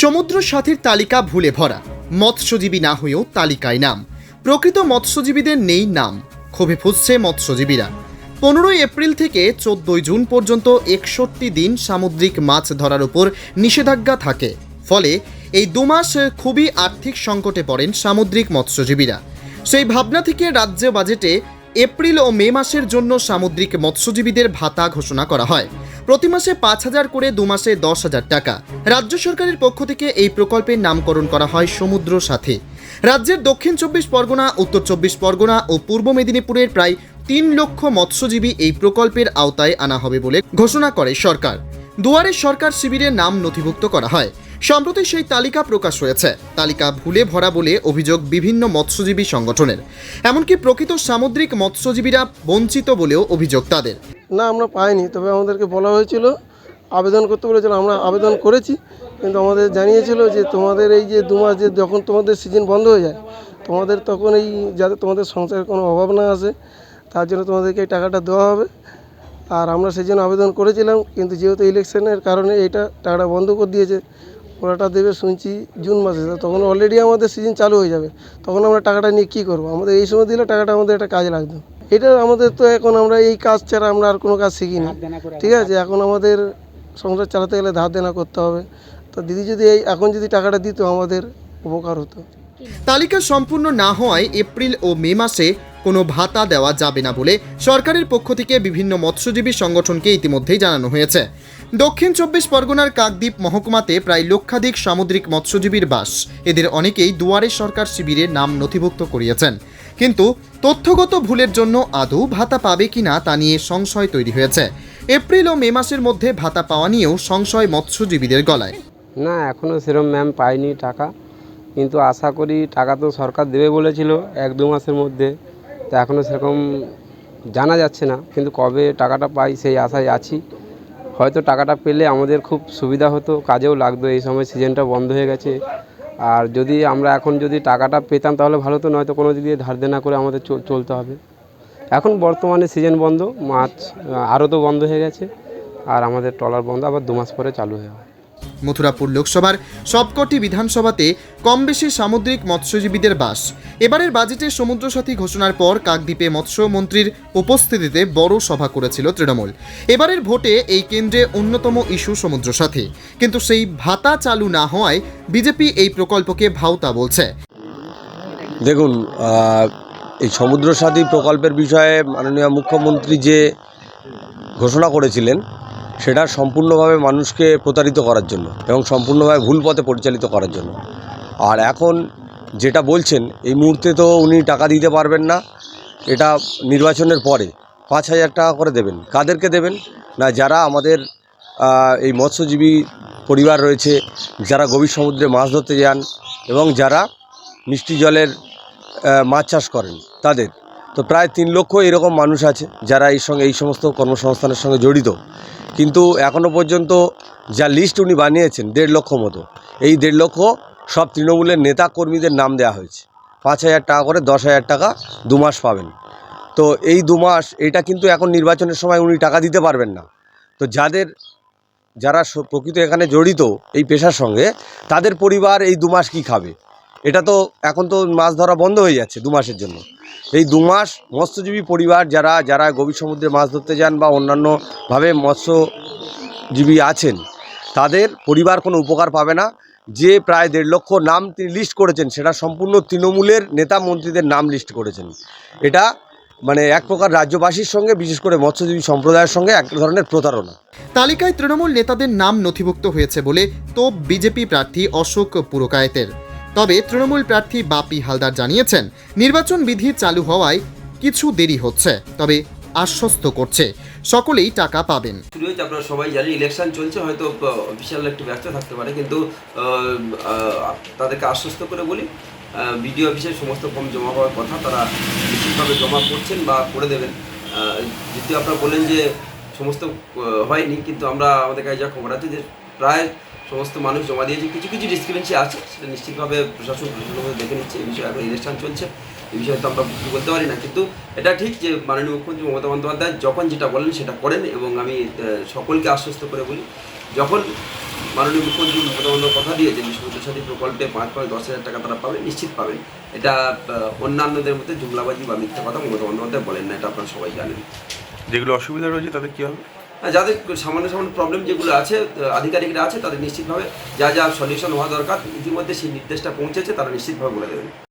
সমুদ্র সাথীর তালিকা ভুলে ভরা। মৎস্যজীবী না হয়েও তালিকায় নাম। প্রকৃত মৎস্যজীবীদের নেই নাম। ক্ষোভে ফুসছে মৎস্যজীবীরা। পনেরোই এপ্রিল থেকে চোদ্দই জুন পর্যন্ত একষট্টি দিন সামুদ্রিক মাছ ধরার উপর নিষেধাজ্ঞা থাকে। ফলে এই দুমাস খুবই আর্থিক সংকটে পড়েন সামুদ্রিক মৎস্যজীবীরা। সেই ভাবনা থেকে রাজ্য বাজেটে এপ্রিল ও মে মাসের জন্য সামুদ্রিক মৎস্যজীবীদের ভাতা ঘোষণা করা হয়। প্রতি মাসে পাঁচ হাজার করে দু মাসে দশ হাজার টাকা। রাজ্য সরকারের পক্ষ থেকে এই প্রকল্পের নামকরণ করা হয় সমুদ্র সাথে। রাজ্যের দক্ষিণ চব্বিশ পরগনা, উত্তর চব্বিশ পরগনা ও পূর্ব মেদিনীপুরের প্রায় তিন লক্ষ মৎস্যজীবী এই প্রকল্পের আওতায় আনা হবে বলে ঘোষণা করে সরকার। দুয়ারে সরকার শিবিরে নাম নথিভুক্ত করা হয়। সম্প্রতি সেই তালিকা প্রকাশ হয়েছে। তালিকা ভুলে ভরা বলে অভিযোগ বিভিন্ন মৎস্যজীবী সংগঠনের। এমনকি প্রকৃত সামুদ্রিক মৎস্যজীবীরা বঞ্চিত বলেও অভিযোগ তাদের। না, আমরা পাইনি। তবে আমাদেরকে বলা হয়েছিল, আবেদন করতে বলেছিল, আমরা আবেদন করেছি, কিন্তু আমাদের জানিয়েছিল যে তোমাদের এই যে দু মাস যে যখন তোমাদের সিজন বন্ধ হয়ে যায়, তোমাদের তখন এই যাতে তোমাদের সংসারের কোনো অভাব না আসে, তার জন্য তোমাদেরকে এই টাকাটা দেওয়া হবে। আর আমরা সেই জন্য আবেদন করেছিলাম, কিন্তু যেহেতু ইলেকশনের কারণে এইটা টাকাটা বন্ধ করে দিয়েছে, ওরাটা দেবে শুনছি জুন মাসে। তখন অলরেডি আমাদের সিজন চালু হয়ে যাবে, তখন আমরা টাকাটা নিয়ে কী করব? আমাদের এই সময় দিলে টাকাটা আমাদের একটা কাজে লাগতো। এটা আমাদের তো এখন আমরা এই কাজ ছাড়া আমরা আর কোনো কাজ শিখিনি। ঠিক আছে এখন আমাদের সংসার চালাতে গেলে ধার দেনা করতে হবে। তো দিদি যদি এই এখন যদি টাকাটা দিত আমাদের উপকার হতো। তালিকা সম্পূর্ণ না হওয়ায় এপ্রিল ও মে মাসে কোনো ভাতা দেওয়া যাবে না বলে সরকারের পক্ষ থেকে বিভিন্ন মৎস্যজীবী সংগঠনকে ইতিমধ্যেই জানানো হয়েছে। দক্ষিণ চব্বিশ পরগনার কাকদ্বীপ মহকুমাতে প্রায় লক্ষাধিক সামুদ্রিক মৎস্যজীবীর বাস। এদের অনেকেই দুয়ারে সরকার শিবিরে নাম নথিভুক্ত করিয়েছেন। কিন্তু তথ্যগত ভুলের জন্য আদৌ ভাতা পাবে কি না তা নিয়ে সংশয় তৈরি হয়েছে। এপ্রিল ও মে মাসের মধ্যে ভাতা পাওয়া নিয়েও সংশয় মৎস্যজীবীদের গলায়। না এখনও সেরম ম্যাম পাইনি টাকা। কিন্তু আশা করি টাকা তো সরকার দেবে বলেছিল এক দু মাসের মধ্যে। তা এখনও সেরকম জানা যাচ্ছে না। কিন্তু কবে টাকাটা পাই সেই আশায় আছি। হয়তো টাকাটা পেলে আমাদের খুব সুবিধা হতো, কাজেও লাগতো। এই সময় সিজনটা বন্ধ হয়ে গেছে। আর যদি আমরা এখন যদি টাকাটা পেতাম তাহলে ভালো তো, নয়তো কোনো দিক দিয়ে ধার দেনা করে আমাদের চল- চলতে হবে। এখন বর্তমানে সিজন বন্ধ, মাছ আরও তো বন্ধ হয়ে গেছে, আর আমাদের ট্রলার বন্ধ, আবার দু মাস পরে চালু হয়ে মথুরাপুর লোকসভার সবকটি বিধানসভাতে কম বেশি সামুদ্রিক মৎস্যজীবীদের বাস। এবারের বাজেটে সমুদ্র সাথী ঘোষণার পর কাকদ্বীপে মৎস্যমন্ত্রীর উপস্থিতিতে বড় সভা করেছিল তৃণমূল। এবারের ভোটে এই কেন্দ্রে অন্যতম ইস্যু সমুদ্র সাথী কিন্তু সেই ভাতা চালু না হওয়ায় বিজেপি এই প্রকল্পকে ভাওতা বলছে। দেখুন এই সমুদ্র সাথী প্রকল্পের বিষয়ে মাননীয় মুখ্যমন্ত্রী যে ঘোষণা করেছিলেন সেটা সম্পূর্ণভাবে মানুষকে প্রতারিত করার জন্য এবং সম্পূর্ণভাবে ভুল পথে পরিচালিত করার জন্য। আর এখন যেটা বলছেন, এই মুহূর্তে তো উনি টাকা দিতে পারবেন না। এটা নির্বাচনের পরে পাঁচ হাজার টাকা করে দেবেন। কাদেরকে দেবেন? না, যারা আমাদের এই মৎস্যজীবী পরিবার রয়েছে, যারা গভীর সমুদ্রে মাছ ধরতে যান এবং যারা মিষ্টি জলের মাছ চাষ করেন, তাদের তো প্রায় তিন লক্ষ এরকম মানুষ আছে যারা এই সঙ্গে, এই সমস্ত কর্মসংস্থানের সঙ্গে জড়িত। কিন্তু এখনও পর্যন্ত যা লিস্ট উনি বানিয়েছেন, দেড় লক্ষ মতো, এই দেড় লক্ষ সব তৃণমূলের নেতা কর্মীদের নাম দেওয়া হয়েছে। পাঁচ হাজার টাকা করে দশ হাজার টাকা দু মাস পাবেন। তো এই দু মাস, এটা কিন্তু এখন নির্বাচনের সময় উনি টাকা দিতে পারবেন না। তো যাদের, যারা প্রকৃত এখানে জড়িত এই পেশার সঙ্গে, তাদের পরিবার এই দু মাস কী খাবে? এটা তো এখন তো মাছ ধরা বন্ধ হয়ে যাচ্ছে দু মাসের জন্য। এই দু মাস মৎস্যজীবী পরিবার যারা যারা গভীর সমুদ্রে মাছ ধরতে যান বা অন্যান্যভাবে মৎস্যজীবী আছেন, তাদের পরিবার কোনো উপকার পাবে না। যে প্রায় দেড় লক্ষ নাম তিনি লিস্ট করেছেন, সেটা সম্পূর্ণ তৃণমূলের নেতা মন্ত্রীদের নাম লিস্ট করেছেন। এটা মানে এক প্রকার রাজ্যবাসীর সঙ্গে, বিশেষ করে মৎস্যজীবী সম্প্রদায়ের সঙ্গে এক ধরনের প্রতারণা। তালিকায় তৃণমূল নেতাদের নাম নথিভুক্ত হয়েছে বলে তো বিজেপি প্রার্থী অশোক পুরকায়েতের। তবে তৃণমূল প্রার্থী বাপি হালদার জানিয়েছেন, নির্বাচন বিধি চালু হওয়ায় কিছু দেরি হচ্ছে, তবে আশ্বস্ত করছে, সকলেই টাকা পাবেন। আপনারা সবাই জানেন ইলেকশন চলছে, হয়তো অফিসিয়াল একটু ব্যস্ত থাকতে পারে, কিন্তু তাদেরকে আশ্বস্ত করে বলি বিডিও অফিসে সমস্ত ফর্ম জমা হওয়ার কথা তারা নিশ্চিতভাবে জমা করছেন বা করে দেবেন। যদিও আপনারা বললেন যে সমস্ত হয়নি, কিন্তু আমরা আমাদের কাছে যা খবর আছে যে প্রায় সমস্ত মানুষ জমা দিয়েছে। কিছু কিছু ডিসক্রিপেন্সি আছে, সেটা নিশ্চিতভাবে প্রশাসন প্রশাসনভাবে দেখে নিচ্ছে। এই বিষয়ে এখন ইলেকশন চলছে। এই বিষয়ে তো আমরা কিছু বলতে পারি না। কিন্তু এটা ঠিক যে মাননীয় মুখ্যমন্ত্রী মমতা বন্দ্যোপাধ্যায় যখন যেটা বলেন সেটা করেন এবং আমি সকলকে আশ্বস্ত করে বলি, যখন মাননীয় মুখ্যমন্ত্রী মমতা বন্দ্যোপাধ্যায় কথা দিয়েছেন যে সমুদ্র সাথী প্রকল্পে পাঁচ পাঁচ দশ হাজার টাকা তারা পাবেন, নিশ্চিত পাবেন। এটা অন্যান্যদের মধ্যে জুমলাবাজি বা মিথ্যা কথা মমতা বন্দ্যোপাধ্যায় বলেন না, এটা আপনারা সবাই জানেন। যেগুলো অসুবিধা রয়েছে তাদের কী হবে? যাদের সামান্য সামান্য প্রবলেম যেগুলো আছে আধিকারিকরা আছে, তাদের নিশ্চিতভাবে যা যা সলিউশন হওয়া দরকার, ইতিমধ্যে সেই নির্দেশটা পৌঁছেছে, তারা নিশ্চিতভাবে বলে দেবেন।